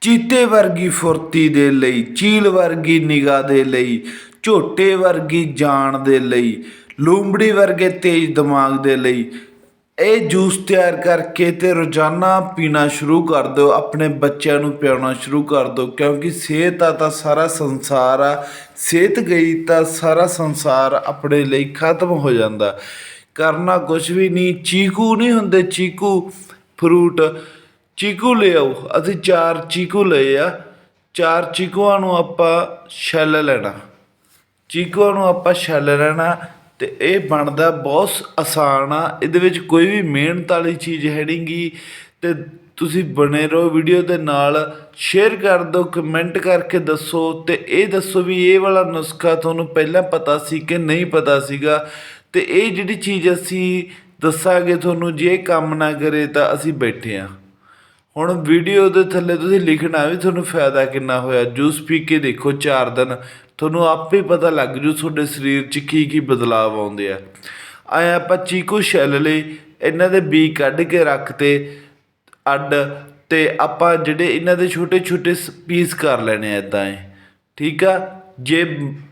ਚੀਤੇ ਵਰਗੀ ਫੁਰਤੀ ਦੇ ਲਈ, ਚੀਲ ਵਰਗੀ ਨਿਗਾਹ ਦੇ ਲਈ, ਝੋਟੇ ਵਰਗੀ ਜਾਨ ਦੇ ਲਈ, ਲੂੰਬੜੀ ਵਰਗੇ ਤੇਜ਼ ਦਿਮਾਗ ਦੇ ਲਈ। ਇਹ ਜੂਸ ਤਿਆਰ ਕਰਕੇ ਤੇ ਰੋਜ਼ਾਨਾ ਪੀਣਾ ਸ਼ੁਰੂ ਕਰ ਦਿਓ, ਆਪਣੇ ਬੱਚਿਆਂ ਨੂੰ ਪਿਆਉਣਾ ਸ਼ੁਰੂ ਕਰ ਦਿਓ, ਕਿਉਂਕਿ ਸਿਹਤ ਆ ਤਾਂ ਸਾਰਾ ਸੰਸਾਰ ਆ, ਸਿਹਤ ਗਈ ਤਾਂ ਸਾਰਾ ਸੰਸਾਰ ਆਪਣੇ ਲਈ ਖਤਮ ਹੋ ਜਾਂਦਾ। ਕਰਨਾ ਕੁਝ ਵੀ ਨਹੀਂ, ਚੀਕੂ ਨਹੀਂ ਹੁੰਦੇ, ਚੀਕੂ ਫਰੂਟ ਚੀਕੂ ਲੈ ਆਓ। ਅਸੀਂ ਚਾਰ ਚੀਕੂ ਲਏ ਆ। ਚਾਰ ਚੀਕੂਆਂ ਨੂੰ ਆਪਾਂ ਛਿੱਲ ਲੈਣਾ। ਚੀਕੂਆਂ ਨੂੰ ਆਪਾਂ ਛਿੱਲ ਲੈਣਾ ਤੇ ਇਹ ਬਣਦਾ ਬਹੁਤ ਆਸਾਨ ਆ। ਇਹਦੇ ਵਿੱਚ ਕੋਈ ਵੀ ਮਿਹਨਤ ਵਾਲੀ ਚੀਜ਼ ਹੈ ਨਹੀਂਗੀ ਤੇ ਤੁਸੀਂ ਬਣੇ ਰਹੋ ਵੀਡੀਓ ਦੇ ਨਾਲ। ਸ਼ੇਅਰ ਕਰ ਦਿਓ, ਕਮੈਂਟ ਕਰਕੇ ਦੱਸੋ ਤੇ ਇਹ ਦੱਸੋ ਵੀ ਇਹ ਵਾਲਾ ਨੁਸਖਾ ਤੁਹਾਨੂੰ ਪਹਿਲਾਂ ਪਤਾ ਸੀ ਕਿ ਨਹੀਂ ਪਤਾ ਸੀਗਾ। ਤੇ ਇਹ ਜਿਹੜੀ ਚੀਜ਼ ਅਸੀਂ ਦੱਸਾਂਗੇ ਤੁਹਾਨੂੰ, ਜੇ ਕੰਮ ਨਾ ਕਰੇ ਤਾਂ ਅਸੀਂ ਬੈਠੇ ਆ। ਹੁਣ ਵੀਡੀਓ ਦੇ ਥੱਲੇ ਤੁਸੀਂ ਲਿਖਣਾ ਵੀ ਤੁਹਾਨੂੰ ਫਾਇਦਾ ਕਿੰਨਾ ਹੋਇਆ, ਜੂਸ ਪੀ ਕੇ ਦੇਖੋ 4 ਦਿਨ, ਤੁਹਾਨੂੰ ਆਪੇ ਪਤਾ ਲੱਗ ਜੂ ਤੁਹਾਡੇ ਸਰੀਰ 'ਚ ਕੀ ਕੀ ਬਦਲਾਅ ਆਉਂਦੇ ਆ। ਆਏ ਆਪਾਂ ਚੀਕੂ ਛਿੱਲ ਲਈ ਇਹਨਾਂ ਦੇ ਬੀ ਕੱਢ ਕੇ ਰੱਖਤੇ ਅੱਡ ਤੇ ਆਪਾਂ ਜਿਹੜੇ ਇਹਨਾਂ ਦੇ ਛੋਟੇ ਛੋਟੇ ਪੀਸ ਕਰ ਲੈਣੇ ਆ ਇਦਾਂ ਹੈ ਠੀਕ ਆ? ਜੇ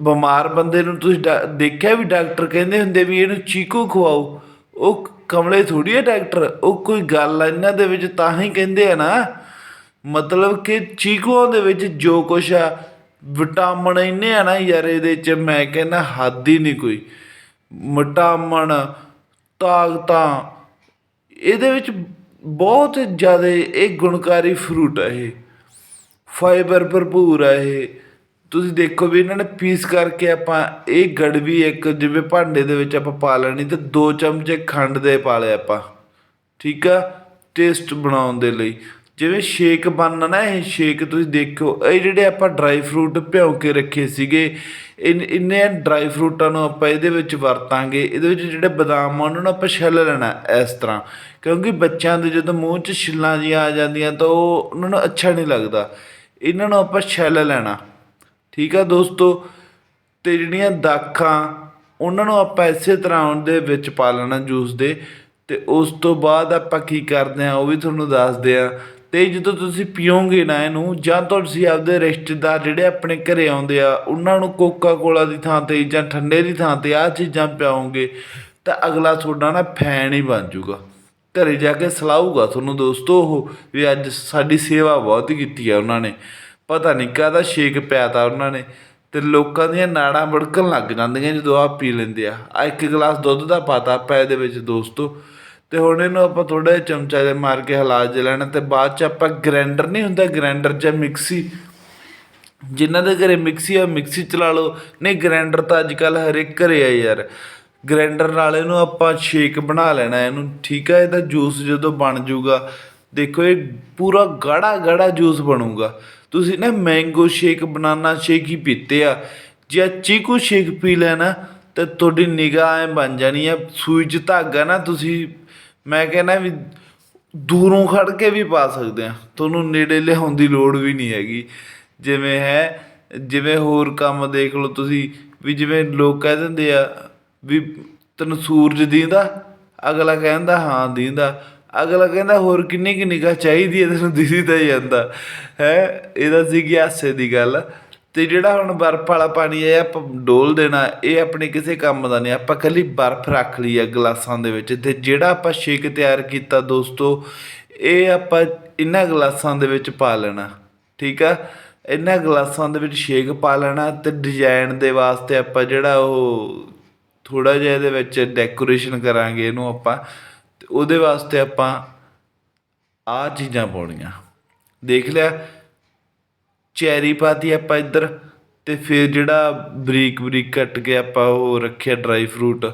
ਬਿਮਾਰ ਬੰਦੇ ਨੂੰ ਤੁਸੀਂ ਡਾ- ਦੇਖਿਆ ਵੀ ਡਾਕਟਰ ਕਹਿੰਦੇ ਹੁੰਦੇ ਵੀ ਇਹਨੂੰ ਚੀਕੂ ਖਵਾਓ, ਉਹ ਕਮਲੇ ਥੋੜੀ ਹੈ ਡਾਕਟਰ? ਉਹ ਕੋਈ ਗੱਲ ਆ, ਇਹਨਾਂ ਦੇ ਵਿੱਚ ਤਾਂ ਹੀ ਕਹਿੰਦੇ ਆ ਨਾ। ਮਤਲਬ ਕਿ ਚੀਕੂਆਂ ਦੇ ਵਿੱਚ ਜੋ ਕੁਛ ਆ, ਵਿਟਾਮਿਨ ਇੰਨੇ ਆ ਨਾ ਯਾਰ ਇਹਦੇ ਚ, ਮੈਂ ਕਹਿੰਦਾ ਹੱਦ ਹੀ ਨਹੀਂ ਕੋਈ। ਵਿਟਾਮਿਨ ਤਾਕਤਾਂ, ਇਹਦੇ ਵਿੱਚ ਬਹੁਤ ਜ਼ਿਆਦਾ ਇਹ ਗੁਣਕਾਰੀ ਫਰੂਟ ਹੈ ਇਹ। ਫਾਈਬਰ ਭਰਪੂਰ ਆ ਇਹ। ਤੁਸੀਂ ਦੇਖੋ ਵੀ ਇਹਨਾਂ ਨੇ ਪੀਸ ਕਰਕੇ ਆਪਾਂ ਇਹ ਗੜਵੀ ਇੱਕ ਜਿਵੇਂ ਭਾਂਡੇ ਦੇ ਵਿੱਚ ਆਪਾਂ ਪਾ ਲੈਣੀ ਤੇ ਦੋ ਚਮਚੇ ਖੰਡ ਦੇ ਪਾ ਲਏ ਆਪਾਂ, ਠੀਕ ਆ? ਟੇਸਟ ਬਣਾਉਣ ਦੇ ਲਈ। ਜਿਵੇਂ ਸ਼ੇਕ ਬਣਨਾ ਨਾ, ਇਹ ਸ਼ੇਕ ਤੁਸੀਂ ਦੇਖੋ ਇਹ ਜਿਹੜੇ ਆਪਾਂ ਡਰਾਈ ਫਰੂਟ ਭਿਉਂ ਕੇ ਰੱਖੇ ਸੀਗੇ, ਇਨ, ਇੰਨੇ ਡਰਾਈ ਫਰੂਟਾਂ ਨੂੰ ਆਪਾਂ ਇਹਦੇ ਵਿੱਚ ਵਰਤਾਂਗੇ, ਇਹਦੇ ਵਿੱਚ ਜਿਹੜੇ ਬਦਾਮ ਆ, ਉਹਨਾਂ ਨੂੰ ਆਪਾਂ ਛਿੱਲ ਲੈਣਾ ਇਸ ਤਰ੍ਹਾਂ। ਕਿਉਂਕਿ ਬੱਚਿਆਂ ਦੇ ਜਦੋਂ ਮੂੰਹ 'ਚ ਛਿੱਲਾਂ ਜਿਹੀਆਂ ਆ ਜਾਂਦੀਆਂ ਤਾਂ ਉਹ, ਉਹਨਾਂ ਨੂੰ ਅੱਛਾ ਨਹੀਂ ਲੱਗਦਾ। ਇਹਨਾਂ ਨੂੰ ਆਪਾਂ ਛਿੱਲ ਲੈਣਾ। ਠੀਕ ਆ ਦੋਸਤੋ? ਤੇ ਜਿਹੜੀਆਂ ਦਾਖਾਂ, ਉਹਨਾਂ ਨੂੰ ਆਪਾਂ ਇਸੇ ਤਰ੍ਹਾਂ ਉਹਦੇ ਵਿੱਚ ਪਾ ਲੈਣਾ ਜੂਸ ਦੇ। ਤੇ ਉਸ ਤੋਂ ਬਾਅਦ ਆਪਾਂ ਕੀ ਕਰਦੇ ਆ, ਉਹ ਵੀ ਤੁਹਾਨੂੰ ਦੱਸਦੇ ਆ। ਤੇ ਜਦੋਂ ਤੁਸੀਂ ਪੀਓਗੇ ਨਾ ਇਹਨੂੰ, ਜਾਂ ਤੁਸੀਂ ਆਪਦੇ ਰਿਸ਼ਤੇਦਾਰ ਜਿਹੜੇ ਆਪਣੇ ਘਰੇ ਆਉਂਦੇ ਆ, ਉਹਨਾਂ ਨੂੰ ਕੋਕਾ ਕੋਲਾ ਦੀ ਥਾਂ ਤੇ ਜਾਂ ਠੰਡੇ ਦੀ ਥਾਂ ਤੇ ਆਹ ਚੀਜ਼ਾਂ ਪਿਆਓਗੇ, ਤਾਂ ਅਗਲਾ ਤੁਹਾਡਾ ਨਾ ਫੈਨ ਹੀ ਬਣ ਜਾਊਗਾ ਘਰੇ ਜਾ ਕੇ ਸਲਾਹੂਗਾ ਤੁਹਾਨੂੰ ਦੋਸਤੋ ਉਹ, ਵੀ ਅੱਜ ਸਾਡੀ ਸੇਵਾ ਬਹੁਤ ਕੀਤੀ ਆ ਉਹਨਾਂ ਨੇ। ਪਤਾ ਨਹੀਂ ਕਾਹਦਾ ਸ਼ੇਕ ਪਿਆ ਤਾ ਉਹਨਾਂ ਨੇ। ਅਤੇ ਲੋਕਾਂ ਦੀਆਂ ਨਾੜਾਂ ਵੜਕਣ ਲੱਗ ਜਾਂਦੀਆਂ ਜਦੋਂ ਆਹ ਪੀ ਲੈਂਦੇ ਆ। ਆ ਇੱਕ ਗਲਾਸ ਦੁੱਧ ਦਾ ਪਾਤਾ ਆਪਾਂ ਇਹਦੇ ਵਿੱਚ ਦੋਸਤੋ। ਤੇ ਹੁਣ ਇਹਨੂੰ ਆਪਾਂ ਥੋੜਾ ਜਿਹਾ ਚਮਚਾ ਜਿਹਾ ਮਾਰ ਕੇ ਹਿਲਾ ਜ ਲੈਣਾ ਤੇ ਬਾਅਦ ਚ ਆਪਾਂ ਗ੍ਰਾਈਂਡਰ ਨਹੀਂ ਹੁੰਦਾ ਗ੍ਰਾਈਂਡਰ ਜਾਂ ਮਿਕਸੀ। ਜਿਨ੍ਹਾਂ ਦੇ ਘਰੇ ਮਿਕਸੀ ਆ, ਮਿਕਸੀ ਚਲਾ ਲਓ। ਨਹੀਂ ਗ੍ਰਾਈਂਡਰ ਤਾਂ ਅੱਜ ਕੱਲ ਹਰੇਕ ਘਰੇ ਆ ਯਾਰ। ਗ੍ਰਾਈਂਡਰ ਨਾਲ ਇਹਨੂੰ ਆਪਾਂ ਸ਼ੇਕ ਬਣਾ ਲੈਣਾ, ਇਹਨੂੰ ਠੀਕ ਆ, ਇਹਦਾ ਜੂਸ ਜਦੋਂ ਬਣ ਜਾਊਗਾ ਦੇਖੋ ਇਹ ਪੂਰਾ ਗਾੜਾ ਗਾੜਾ ਜੂਸ ਬਣੂਗਾ। ਤੁਸੀਂ ਨਾ ਮੈਂਗੋ ਸ਼ੇਕ, ਬਨਾਨਾ ਸ਼ੇਕ ਹੀ ਪੀਤੇ ਆ। ਜੇ ਚੀਕੂ ਸ਼ੇਕ ਪੀ ਲੈਣਾ, ਤੇ ਤੁਹਾਡੀ ਨਿਗਾਹ ਐ ਬਣ ਜਾਣੀ ਆ। ਸੂਈ 'ਚ ਧਾਗਾ ਨਾ ਤੁਸੀਂ, ਮੈਂ ਕਹਿੰਦਾ ਵੀ ਦੂਰੋਂ ਖੜ ਕੇ ਵੀ ਪਾ ਸਕਦੇ ਆ। ਤੁਹਾਨੂੰ ਨੇੜੇ ਲਿਆਉਣ ਦੀ ਲੋੜ ਵੀ ਨਹੀਂ ਹੈਗੀ। ਜਿਵੇਂ ਹੈ, ਜਿਵੇਂ ਹੋਰ ਕੰਮ ਦੇਖ ਲਓ ਤੁਸੀਂ, ਵੀ ਜਿਵੇਂ ਲੋਕ ਕਹਿ ਦਿੰਦੇ ਆ, ਵੀ ਤੈਨੂੰ ਸੂਰਜ ਦੀਂਦਾ, ਅਗਲਾ ਕਹਿੰਦਾ ਹਾਂ ਦੀਂਦਾ। ਅਗਲਾ ਕਹਿੰਦਾ, ਹੋਰ ਕਿੰਨੀ ਕਿ ਨਿਗਾਹ ਚਾਹੀਦੀ ਹੈ? ਤੈਨੂੰ ਦਿਸੀ ਤਾਂ ਜਾਂਦਾ। ਹੈ? ਇਹਦਾ ਸੀਗੀ ਹਾਸੇ ਦੀ ਗੱਲ। ਤੇ ਜਿਹੜਾ ਹੁਣ ਬਰਫ਼ ਵਾਲਾ ਪਾਣੀ ਹੈ ਆਪਾਂ ਡੋਲ ਦੇਣਾ, ਇਹ ਆਪਣੇ ਕਿਸੇ ਕੰਮ ਦਾ ਨਹੀਂ। ਆਪਾਂ ਕੱਲੀ ਬਰਫ਼ ਰੱਖ ਲਈ ਹੈ ਗਲਾਸਾਂ ਦੇ ਵਿੱਚ। ਤੇ ਜਿਹੜਾ ਆਪਾਂ ਸ਼ੇਕ ਤਿਆਰ ਕੀਤਾ ਦੋਸਤੋ, ਇਹ ਆਪਾਂ ਇਹਨਾਂ ਗਲਾਸਾਂ ਦੇ ਵਿੱਚ ਪਾ ਲੈਣਾ। ਠੀਕ ਆ? ਇਹਨਾਂ ਗਲਾਸਾਂ ਦੇ ਵਿੱਚ ਸ਼ੇਕ ਪਾ ਲੈਣਾ ਤੇ ਡਿਜ਼ਾਈਨ ਦੇ ਵਾਸਤੇ ਆਪਾਂ ਜਿਹੜਾ ਉਹ ਥੋੜਾ ਜਿਹਾ ਇਹਦੇ ਵਿੱਚ ਡੈਕੋਰੇਸ਼ਨ ਕਰਾਂਗੇ ਇਹਨੂੰ ਆਪਾਂ। ਤੇ ਉਹਦੇ ਵਾਸਤੇ ਆਪਾਂ ਆਹ ਚੀਜ਼ਾਂ ਪਾਉਣੀਆਂ। ਦੇਖ ਲਿਆ, ਚੈਰੀ ਪਾਤੀ ਆਪਾਂ ਇੱਧਰ ਅਤੇ ਫਿਰ ਜਿਹੜਾ ਬਰੀਕ ਬਰੀਕ ਕੱਟ ਕੇ ਆਪਾਂ ਉਹ ਰੱਖਿਆ ਡਰਾਈ ਫਰੂਟ,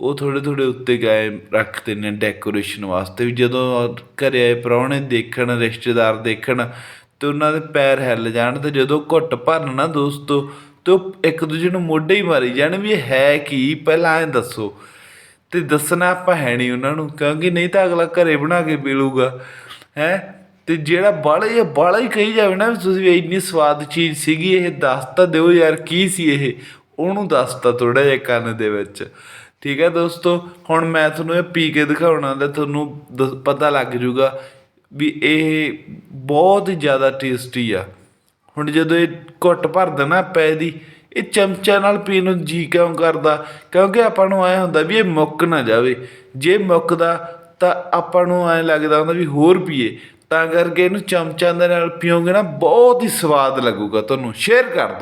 ਉਹ ਥੋੜ੍ਹੇ ਥੋੜ੍ਹੇ ਉੱਤੇ ਗਾਏ ਰੱਖਦੇ ਨੇ ਡੈਕੋਰੇਸ਼ਨ ਵਾਸਤੇ ਵੀ ਜਦੋਂ ਘਰੇ ਆਏ ਪ੍ਰਾਹੁਣੇ ਦੇਖਣ, ਰਿਸ਼ਤੇਦਾਰ ਦੇਖਣ ਤੇ ਉਹਨਾਂ ਦੇ ਪੈਰ ਹਿੱਲ ਜਾਣ ਤੇ ਜਦੋਂ ਘੁੱਟ ਭਰਨ ਨਾ ਦੋਸਤੋ ਤੇ ਉਹ ਇੱਕ ਦੂਜੇ ਨੂੰ ਮੋਢੇ ਹੀ ਮਾਰੀ ਜਾਣ ਵੀ ਇਹ ਹੈ ਕੀ, ਪਹਿਲਾਂ ਐ ਦੱਸੋ। ਅਤੇ ਦੱਸਣਾ ਆਪਾਂ ਹੈ ਨਹੀਂ ਉਹਨਾਂ ਨੂੰ, ਕਿਉਂਕਿ ਨਹੀਂ ਤਾਂ ਅਗਲਾ ਘਰੇ ਬਣਾ ਕੇ ਪੀ ਲੂਗਾ ਹੈ? ਤੇ ਜਿਹੜਾ ਬਾਲਾ ਹੀ ਬਾਲਾ ਹੀ ਕਹੀ ਜਾਵੇ ਨਾ ਵੀ ਤੁਸੀਂ ਵੀ ਇੰਨੀ ਸਵਾਦ ਚੀਜ਼ ਸੀਗੀ, ਇਹ ਦੱਸ ਤਾਂ ਦਿਓ ਯਾਰ ਕੀ ਸੀ ਇਹ, ਉਹਨੂੰ ਦੱਸਤਾ ਥੋੜ੍ਹਾ ਜਿਹਾ ਕੰਨ ਦੇ ਵਿੱਚ। ਠੀਕ ਹੈ ਦੋਸਤੋ, ਹੁਣ ਮੈਂ ਤੁਹਾਨੂੰ ਇਹ ਪੀ ਕੇ ਦਿਖਾਉਣਾ ਤਾਂ ਤੁਹਾਨੂੰ ਦ- ਪਤਾ ਲੱਗ ਜੂਗਾ ਵੀ ਇਹ ਬਹੁਤ ਜ਼ਿਆਦਾ ਟੇਸਟੀ ਆ। ਹੁਣ ਜਦੋਂ ਇਹ ਘੁੱਟ ਭਰ ਦੇਣਾ ਪੈ ਦੀ ਇਹ ਚਮਚਾ ਨਾਲ ਪੀਣ ਨੂੰ ਜੀ ਕਿਉਂ ਕਰਦਾ? ਕਿਉਂਕਿ ਆਪਾਂ ਨੂੰ ਐ ਹੁੰਦਾ ਵੀ ਇਹ ਮੁੱਕ ਨਾ ਜਾਵੇ। ਜੇ ਮੁੱਕਦਾ ਤਾਂ ਆਪਾਂ ਨੂੰ ਐ ਲੱਗਦਾ ਹੁੰਦਾ ਵੀ ਹੋਰ ਪੀਏ। ਤਾਂ ਕਰਕੇ ਇਹਨੂੰ ਚਮਚਾ ਦੇ ਨਾਲ ਪੀਓਗੇ ਨਾ ਬਹੁਤ ਹੀ ਸਵਾਦ ਲੱਗੂਗਾ ਤੁਹਾਨੂੰ। ਸ਼ੇਅਰ ਕਰ